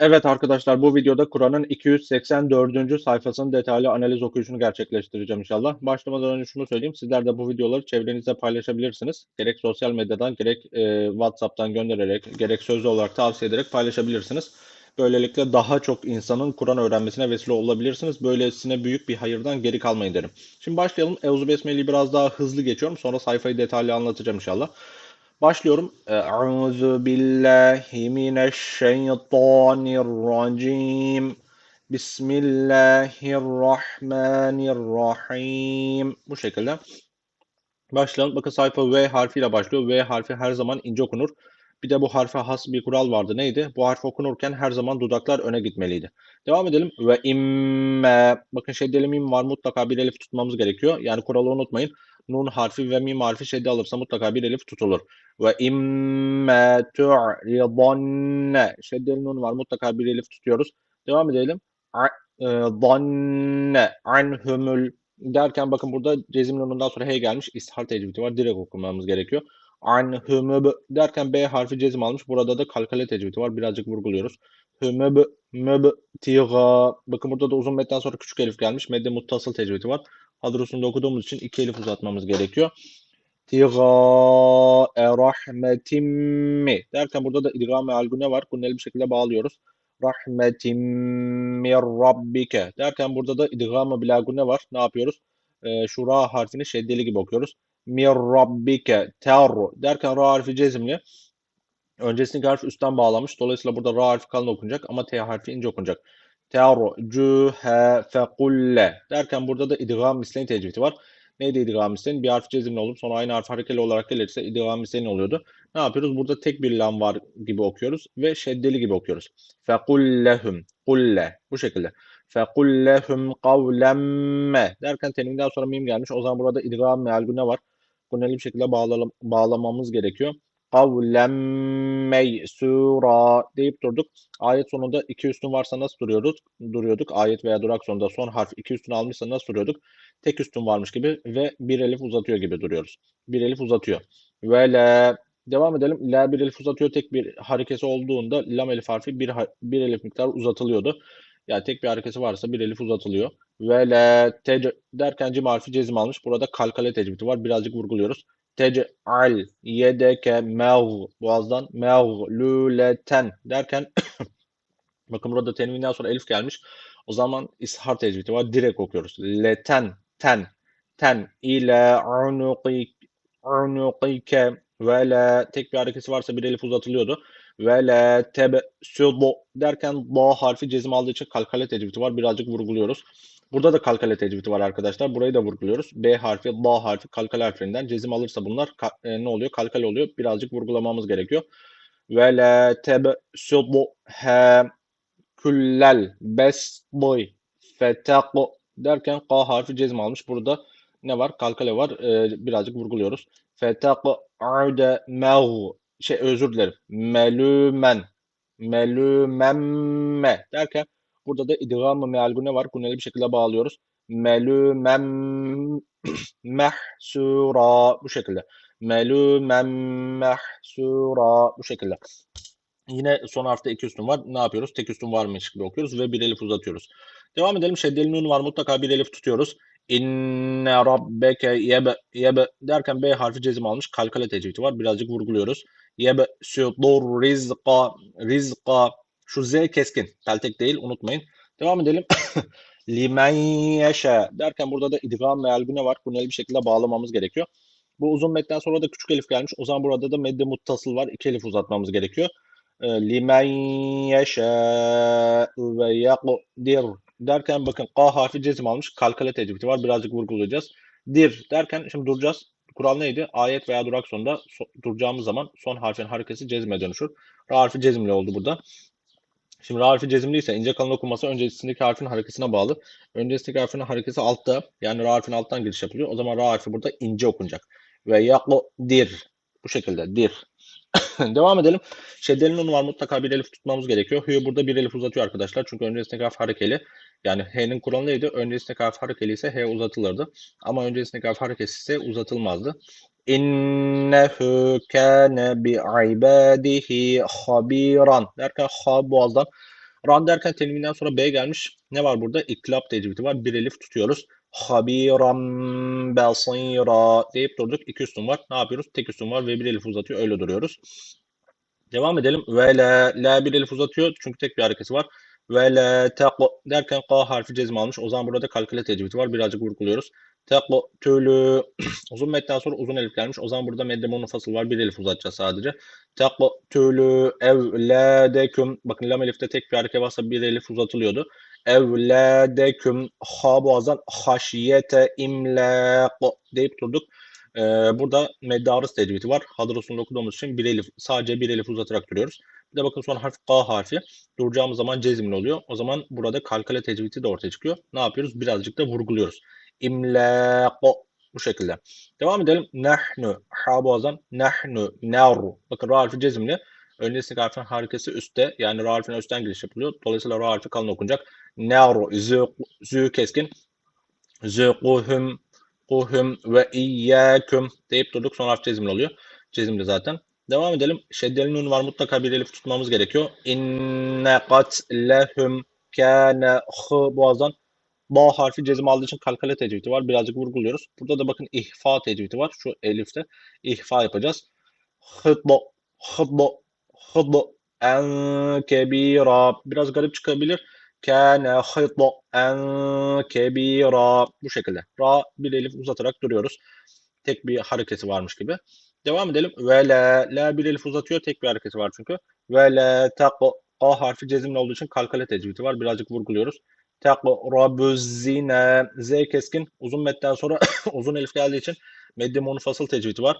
Evet arkadaşlar bu videoda Kur'an'ın 284. sayfasının detaylı analiz okuyuşunu gerçekleştireceğim inşallah. Başlamadan önce şunu söyleyeyim. Sizler de bu videoları çevrenizde paylaşabilirsiniz. Gerek sosyal medyadan gerek e, WhatsApp'tan göndererek gerek sözlü olarak tavsiye ederek paylaşabilirsiniz. Böylelikle daha çok insanın Kur'an öğrenmesine vesile olabilirsiniz. Böylesine büyük bir hayırdan geri kalmayın derim. Şimdi başlayalım. Euzu Besmele'yi biraz daha hızlı geçiyorum. Sonra sayfayı detaylı anlatacağım inşallah. Başlıyorum. Euzu billahi mineşşeytanirracim. Bismillahirrahmanirrahim. Bu şekilde. Başlayalım. Bakın sayfa V harfiyle başlıyor. V harfi her zaman ince okunur. Bir de bu harfe has bir kural vardı. Neydi? Bu harf okunurken her zaman dudaklar öne gitmeliydi. Devam edelim. Ve imme. Bakın şeddeli mim var. Mutlaka bir elif tutmamız gerekiyor. Yani kuralı unutmayın. Nun harfi ve mim harfi şedde alırsa mutlaka bir elif tutulur. Ve imme tu'ridanne. Şeddeli nun var. Mutlaka bir elif tutuyoruz. Devam edelim. Danne. Anhumul. Derken bakın burada cezim nunundan sonra hey gelmiş. İshar tecvidi var. Direkt okumamız gerekiyor. Anhumub derken B harfi cezim almış. Burada da kalkale tecvidi var. Birazcık vurguluyoruz. Hümüb, müb, tiga. Bakın burada da uzun metten sonra küçük elif gelmiş. Medde muttasıl tecvidi var. Hadrusunda okuduğumuz için iki elif uzatmamız gerekiyor. Tiga rahmetimmi derken burada da idgam ve algune var. Gunneli bir şekilde bağlıyoruz. Rahmetim mir rabbike derken burada da idgam ve bilagune var. Ne yapıyoruz? Ee, şu ra harfini şeddeli gibi okuyoruz. Mir rabbike terru derken ra harfi cezimli. Öncesindeki harf üstten bağlamış. Dolayısıyla burada ra harfi kalın okunacak ama t harfi ince okunacak. Tercuhe fekulle derken burada da idgam misleyin tecvidi var. Neydi idgam misleyin? Bir harf cezimli olup sonra aynı harf harekeli olarak gelirse idgam misleyin oluyordu. Ne yapıyoruz? Burada tek bir lam var gibi okuyoruz ve şeddeli gibi okuyoruz. Fekullehum. Kulle. Bu şekilde. Fekullehum kavlemme derken tenvinden sonra mim gelmiş. O zaman burada idgam meal ne var? Guneli bir şekilde bağlam bağlamamız gerekiyor kavlem meysura deyip durduk. Ayet sonunda iki üstün varsa nasıl duruyoruz? Duruyorduk. Ayet veya durak sonunda son harf iki üstün almışsa nasıl duruyorduk? Tek üstün varmış gibi ve bir elif uzatıyor gibi duruyoruz. Bir elif uzatıyor. Ve la devam edelim. La bir elif uzatıyor. Tek bir harekesi olduğunda lam elif harfi bir, bir elif miktar uzatılıyordu. Yani tek bir harekesi varsa bir elif uzatılıyor. Ve la derken cim harfi cezim almış. Burada kalkale tecvidi var. Birazcık vurguluyoruz tec'al yedeke meğ boğazdan meğluleten derken bakın burada tenvinden sonra elif gelmiş. O zaman ishar tecvidi var. Direkt okuyoruz. Leten ten ten ile unuqik unuqike ve la tek bir harekesi varsa bir elif uzatılıyordu. Ve la tebsudu derken ba harfi cezim aldığı için kalkale tecvidi var. Birazcık vurguluyoruz. Burada da kalkale tecvidi var arkadaşlar. Burayı da vurguluyoruz. B harfi, ba harfi kalkale harflerinden cezim alırsa bunlar e, ne oluyor? Kalkale oluyor. Birazcık vurgulamamız gerekiyor. Ve la tebsudu he küllel besdi fetaqu derken K harfi cezim almış. Burada ne var? Kalkale var. Ee, birazcık vurguluyoruz. Fetaqu ade meğ şey özür dilerim. Melümen melümemme derken Burada da idgam-ı mealgune var. Guneli bir şekilde bağlıyoruz. Melümem mehsura bu şekilde. Melümem mehsura bu şekilde. Yine son harfte iki üstün var. Ne yapıyoruz? Tek üstün varmış gibi okuyoruz ve bir elif uzatıyoruz. Devam edelim. Şeddeli nun var. Mutlaka bir elif tutuyoruz. İnne rabbeke yebe yebe derken B harfi cezim almış. Kalkale tecvidi var. Birazcık vurguluyoruz. Yebe südur rizqa rizqa şu Z keskin. Peltek değil unutmayın. Devam edelim. Limen yaşa derken burada da idgam ve elgüne var. Bunu bir şekilde bağlamamız gerekiyor. Bu uzun metten sonra da küçük elif gelmiş. O zaman burada da medde muttasıl var. İki elif uzatmamız gerekiyor. Ee, limen yaşa ve yakdir derken bakın K harfi cezim almış. Kalkale tecvidi var. Birazcık vurgulayacağız. Dir derken şimdi duracağız. Kural neydi? Ayet veya durak sonunda so duracağımız zaman son harfin harekesi cezime dönüşür. Ra harfi cezimli oldu burada. Şimdi ra harfi cezimliyse ince kalın okunması öncesindeki harfin harekesine bağlı. Öncesindeki harfin harekesi altta yani ra harfin alttan giriş yapılıyor. O zaman ra harfi burada ince okunacak. Ve dir bu şekilde dir. Devam edelim. Şeddeli nun var mutlaka bir elif tutmamız gerekiyor. Hü'yü burada bir elif uzatıyor arkadaşlar. Çünkü öncesindeki harf harekeli. Yani H'nin kuralı neydi? Öncesindeki harf harekeli ise H uzatılırdı. Ama öncesindeki harf harekesi ise uzatılmazdı. İnnehu kâne bi ibadihi habiran derken ha boğazdan Ran derken tenvinden sonra B gelmiş. Ne var burada? İklap tecvidi var. Bir elif tutuyoruz. Habiram basira deyip durduk. İki üstün var. Ne yapıyoruz? Tek üstün var ve bir elif uzatıyor. Öyle duruyoruz. Devam edelim. Ve la, la bir elif uzatıyor. Çünkü tek bir hareketi var. Ve la derken K harfi cezim almış. O zaman burada kalküle tecvidi var. Birazcık vurguluyoruz. Teqtülü uzun metten sonra uzun elif gelmiş. O zaman burada medde monofasıl var. Bir elif uzatacağız sadece. Teqtülü evladeküm. Bakın lam elifte tek bir hareket varsa bir elif uzatılıyordu. Evladeküm ha boğazdan haşiyete imlaq deyip durduk. Ee, burada medde arız tecvidi var. Hadrosunu okuduğumuz için bir elif, sadece bir elif uzatarak duruyoruz. Bir de bakın son harf K harfi. Duracağımız zaman cezimli oluyor. O zaman burada kalkale tecvidi de ortaya çıkıyor. Ne yapıyoruz? Birazcık da vurguluyoruz. İmlaqo bu şekilde. Devam edelim. Nahnu ha boğazdan nahnu naru. Bakın ra harfi cezimli. Öncesindeki harfin harekesi üstte. Yani ra harfine üstten giriş yapılıyor. Dolayısıyla ra harfi kalın okunacak. Naru zü, zü keskin. Züquhum kuhum ve iyyâküm deyip durduk. Son harf cezimli oluyor. Cezimli zaten. Devam edelim. Şeddeli nun var. Mutlaka bir elif tutmamız gerekiyor. İnne katlehum kâne hı boğazdan ba harfi cezim aldığı için kalkale tecvidi var. Birazcık vurguluyoruz. Burada da bakın ihfa tecvidi var. Şu elifte ihfa yapacağız. Hıddo, hıddo, hıddo en kebira. Biraz garip çıkabilir. Kâne hıddo en kebira. Bu şekilde. Ra bir elif uzatarak duruyoruz. Tek bir hareketi varmış gibi. Devam edelim. Ve la, la bir elif uzatıyor. Tek bir hareketi var çünkü. Ve la taqo. A harfi cezimli olduğu için kalkale tecvidi var. Birazcık vurguluyoruz. Teqrabüzzine. Z keskin. Uzun metten sonra uzun elif geldiği için medde monofasıl tecvidi var.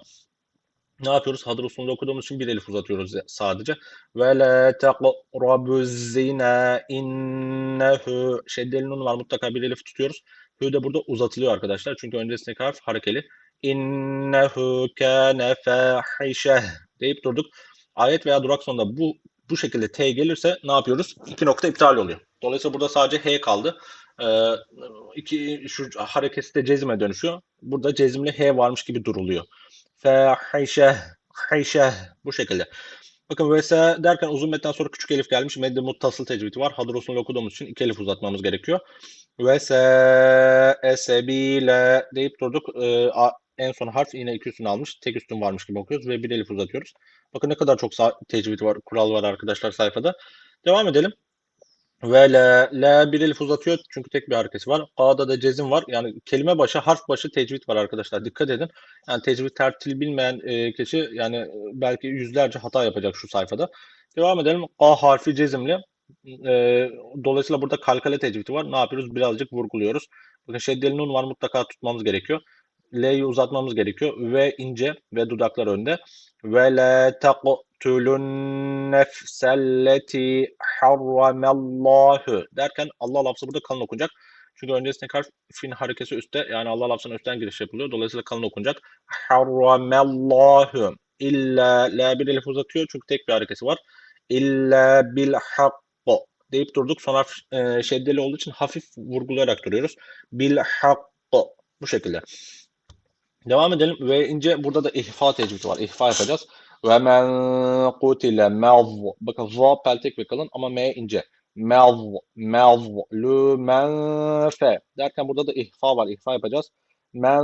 Ne yapıyoruz? Hadır usulünde okuduğumuz için bir elif uzatıyoruz sadece. Ve la teqrabüzzine innehu. Şeddeli nun var. Mutlaka bir elif tutuyoruz. Hü de burada uzatılıyor arkadaşlar. Çünkü öncesindeki harf harekeli. İnnehu kâne fâhişeh deyip durduk. Ayet veya durak sonunda bu bu şekilde T gelirse ne yapıyoruz? İki nokta iptal oluyor. Dolayısıyla burada sadece H kaldı. Ee, iki, şu hareketi de cezime dönüşüyor. Burada cezimli H varmış gibi duruluyor. Fâhişeh, hişeh bu şekilde. Bakın vs derken uzun metten sonra küçük elif gelmiş. Medde muttasıl tecvidi var. Hadrosunu okuduğumuz için iki elif uzatmamız gerekiyor. Vs esebile deyip durduk. Ee, en son harf yine iki üstün almış. Tek üstün varmış gibi okuyoruz ve bir elif uzatıyoruz. Bakın ne kadar çok tecvid var, kural var arkadaşlar sayfada. Devam edelim. Ve la, la bir elif uzatıyor çünkü tek bir hareketi var. A'da da cezim var. Yani kelime başı, harf başı tecvid var arkadaşlar. Dikkat edin. Yani tecvid tertil bilmeyen e, kişi yani e, belki yüzlerce hata yapacak şu sayfada. Devam edelim. A harfi cezimli. E, dolayısıyla burada kalkale tecvidi var. Ne yapıyoruz? Birazcık vurguluyoruz. Bakın şeddeli nun var mutlaka tutmamız gerekiyor. L'yi uzatmamız gerekiyor. Ve ince ve dudaklar önde. Ve la taqtulun nefselleti harramallahu derken Allah lafzı burada kalın okunacak. Çünkü öncesindeki harf fin harekesi üstte. Yani Allah lafzının üstten giriş yapılıyor. Dolayısıyla kalın okunacak. Harramallahu illa la bir elif uzatıyor. Çünkü tek bir harekesi var. İlla bil hakkı deyip durduk. Son harf e, şeddeli olduğu için hafif vurgulayarak duruyoruz. Bil hakkı bu şekilde. Devam edelim. Ve ince burada da ihfa tecvidi var. İhfa yapacağız. Ve men kutile mev. Bakın va peltek ve kalın ama m ince. Mev, mev, lü men fe. Derken burada da ihfa var. İhfa yapacağız. Men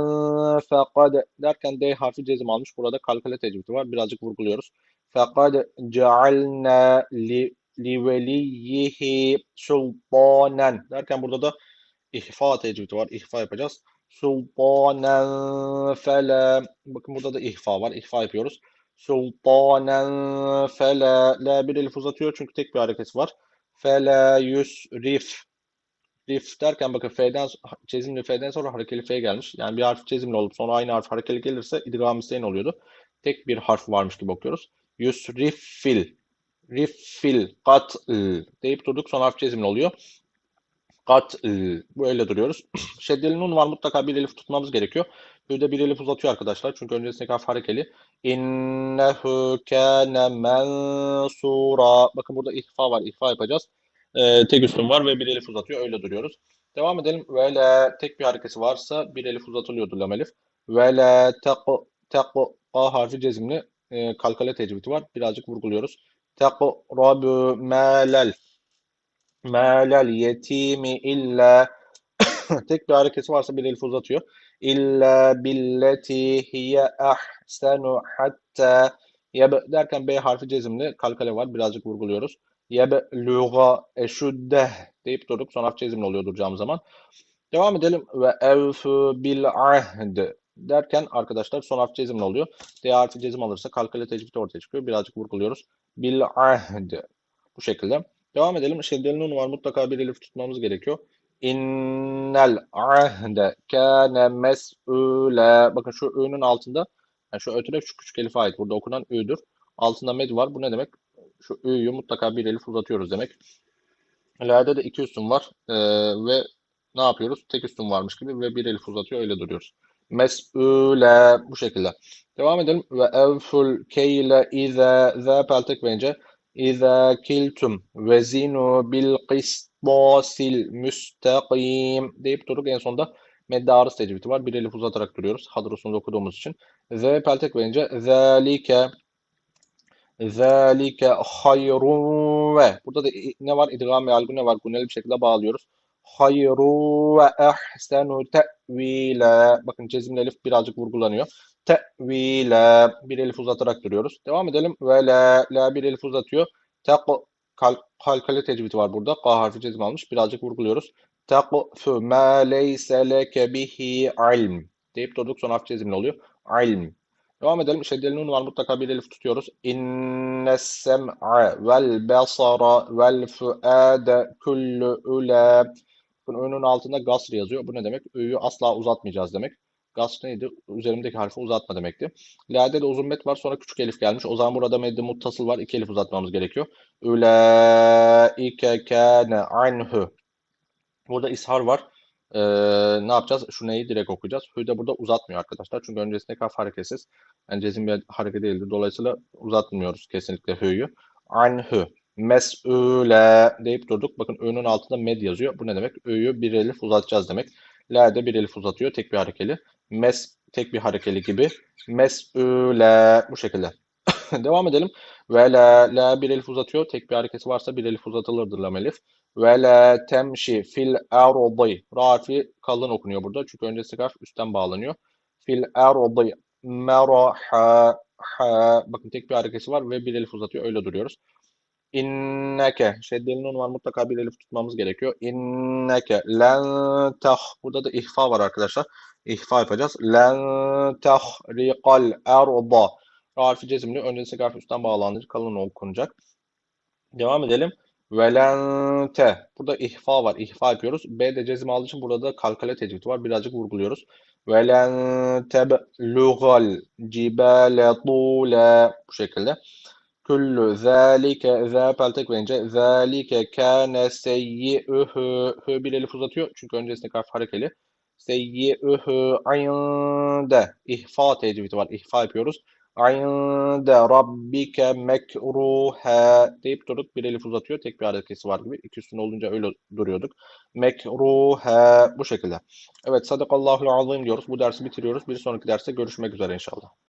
fekad derken D harfi cezim almış. Burada kalkale tecvidi var. Birazcık vurguluyoruz. Fekad cealna li, li veliyyihi sultanen derken burada da ihfa tecvidi var. İhfa yapacağız sultanen fele. Bakın burada da ihfa var. İhfa yapıyoruz. Sultanen fele. La bir elif uzatıyor çünkü tek bir hareket var. Fele yusrif. Rif derken bakın F'den çizimli F'den sonra harekeli F gelmiş. Yani bir harf çizimli olup sonra aynı harf harekeli gelirse idgam isteyin oluyordu. Tek bir harf varmış gibi okuyoruz. Yusrifil. Riffil. Katl deyip durduk. Son harf çizimli oluyor kat böyle duruyoruz. Şeddeli nun var mutlaka bir elif tutmamız gerekiyor. Burada bir elif uzatıyor arkadaşlar. Çünkü öncesindeki harf harekeli. İnnehu kâne mensura. Bakın burada ihfa var. İhfa yapacağız. Ee, tek üstün var ve bir elif uzatıyor. Öyle duruyoruz. Devam edelim. Ve la tek bir harekesi varsa bir elif uzatılıyordu lam elif. Ve la tequ A harfi cezimli e, kalkale tecvidi var. Birazcık vurguluyoruz. Tequ rabu melel Melel yetimi illa tek bir hareketi varsa bir elif uzatıyor. İlla billeti hiye ahsenu hatta yeb derken B harfi cezimli kalkale var. Birazcık vurguluyoruz. Yebluğa eşuddeh deyip durduk. Son harf cezimli oluyor duracağım zaman. Devam edelim. Ve evfu bil ahd derken arkadaşlar son harf cezimli oluyor. D harfi cezim alırsa kalkale tecvidi ortaya çıkıyor. Birazcık vurguluyoruz. Bil ahd. Bu şekilde. Devam edelim. Şeddeli nun var. Mutlaka bir elif tutmamız gerekiyor. İnnel ahde kâne mes'ûle. Bakın şu ö'nün altında yani şu ötüre şu küçük elife ait. Burada okunan ü'dür. Altında med var. Bu ne demek? Şu ü'yü mutlaka bir elif uzatıyoruz demek. La'da da iki üstün var. Ee, ve ne yapıyoruz? Tek üstün varmış gibi ve bir elif uzatıyor. Öyle duruyoruz. Mes'ûle bu şekilde. Devam edelim. Ve evful keyle ize ze peltek verince İza kiltum vezinu bil qisbasil müstakim deyip durduk. En sonunda medde arız tecvidi var. Bir elif uzatarak duruyoruz. Hadrosunu okuduğumuz için. Z peltek verince zalike zalike hayrun ve burada da ne var? İdgam ve algı ne var? Guneli bir şekilde bağlıyoruz. Hayru ve ahsenu te'vile. Bakın cezimli elif birazcık vurgulanıyor. Te'vile. Bir elif uzatarak duruyoruz. Devam edelim. Ve la. La bir elif uzatıyor. Tek kal, kalkale tecvidi var burada. K harfi cezim almış. Birazcık vurguluyoruz. Tekfu ma leyse leke bihi ilm. Deyip durduk. Son harf cezimli oluyor. İlm. Devam edelim. Şeddeli nun var. Mutlaka bir elif tutuyoruz. İnne sem'a vel basara vel fuade kullu ula. Bunun önünün altında gasr yazıyor. Bu ne demek? Ö'yü asla uzatmayacağız demek. Gasr neydi? Üzerimdeki harfi uzatma demekti. La'de de uzun met var. Sonra küçük elif gelmiş. O zaman burada medde muttasıl var. İki elif uzatmamız gerekiyor. Ulaike kâne anhu. Burada ishar var. Ee, ne yapacağız? Şu neyi direkt okuyacağız. Hü de burada uzatmıyor arkadaşlar. Çünkü öncesindeki harf hareketsiz. Yani cezim bir hareket değildir. Dolayısıyla uzatmıyoruz kesinlikle hü'yü. Anhu. Mes'ule deyip durduk. Bakın ö'nün altında med yazıyor. Bu ne demek? Ö'yü bir elif uzatacağız demek. La de bir elif uzatıyor. Tek bir harekeli. Mes tek bir harekeli gibi. Mes'ule bu şekilde. Devam edelim. Ve la, la bir elif uzatıyor. Tek bir hareketi varsa bir elif uzatılırdır lam elif. Ve la temşi fil ardi. Ra harfi kalın okunuyor burada. Çünkü öncesi harf üstten bağlanıyor. Fil ardi meraha ha. Bakın tek bir hareketi var ve bir elif uzatıyor. Öyle duruyoruz. İnneke. Şeddeli nun var. Mutlaka bir elif tutmamız gerekiyor. İnneke len tah. Burada da ihfa var arkadaşlar. İhfa yapacağız. Len tahriqal arda. Ra harfi cezimli. Öncesi harf üstten bağlanır. Kalın okunacak. Devam edelim. Velente. Burada ihfa var. İhfa yapıyoruz. B de cezim aldığı için burada da kalkale tecvidi var. Birazcık vurguluyoruz. Velen teblugal cibale tule. Bu şekilde. Kullu zâlike zâ peltek verince zâlike kâne seyyi'ühü hü bir elif uzatıyor. Çünkü öncesinde harf harekeli. Seyyi'ühü inde. İhfa tecvidi var. İhfa yapıyoruz. İnde rabbike mekruha deyip durduk. Bir elif uzatıyor. Tek bir hareketi var gibi. İki üstün olunca öyle duruyorduk. Mekruha bu şekilde. Evet sadakallahul azim diyoruz. Bu dersi bitiriyoruz. Bir sonraki derste görüşmek üzere inşallah.